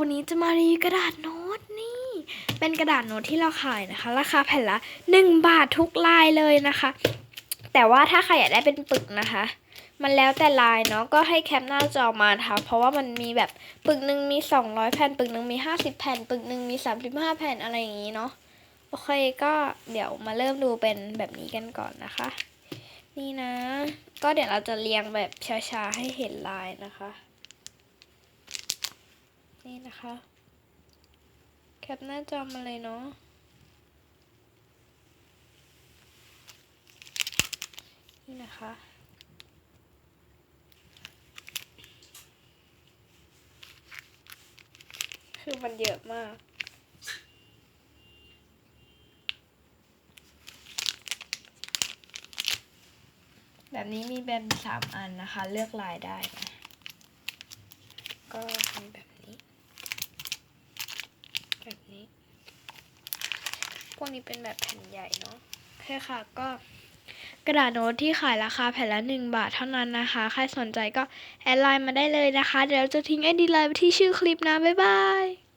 วันนี้จะมารีกระดาษโน้ตนี่ เป็นกระดาษโน้ตที่เราขายนะคะ ราคาแผ่นละ 1 บาททุกลายเลยนะคะ แต่ว่าถ้าใครอยากได้เป็นปึกนะคะ มันแล้วแต่ลายเนาะก็ให้แคปหน้าจอมานะคะเพราะว่ามันมีแบบปึกหนึ่งมี 200 แผ่น ปึกหนึ่งมี 50 แผ่น ปึกหนึ่งมี 35 แผ่นอะไรอย่างนี้เนาะโอเคก็เดี๋ยวมาเริ่มดูเป็นแบบนี้กันก่อนนะคะ นี่นะ ก็เดี๋ยวเราจะเรียงแบบช้าๆให้เห็นลายนะคะ นี่นะคะ แคปหน้าจอมาเลยเนาะนี่นะคะคือมันเยอะมากแบบนี้มีแบบสามอันนะคะ เลือกลายได้นะก็มีแบนี้ แบบนี้ พวกนี้เป็นแบบแผ่นใหญ่เนาะโอเคค่ะก็กระดาษโน้ตที่ขายราคาแผ่นละ 1 บาทเท่านั้นนะคะ ใครสนใจก็แอดไลน์มาได้เลยนะคะ เดี๋ยวจะทิ้งไอดีไลน์ไปที่ชื่อคลิปนะ บ๊ายบาย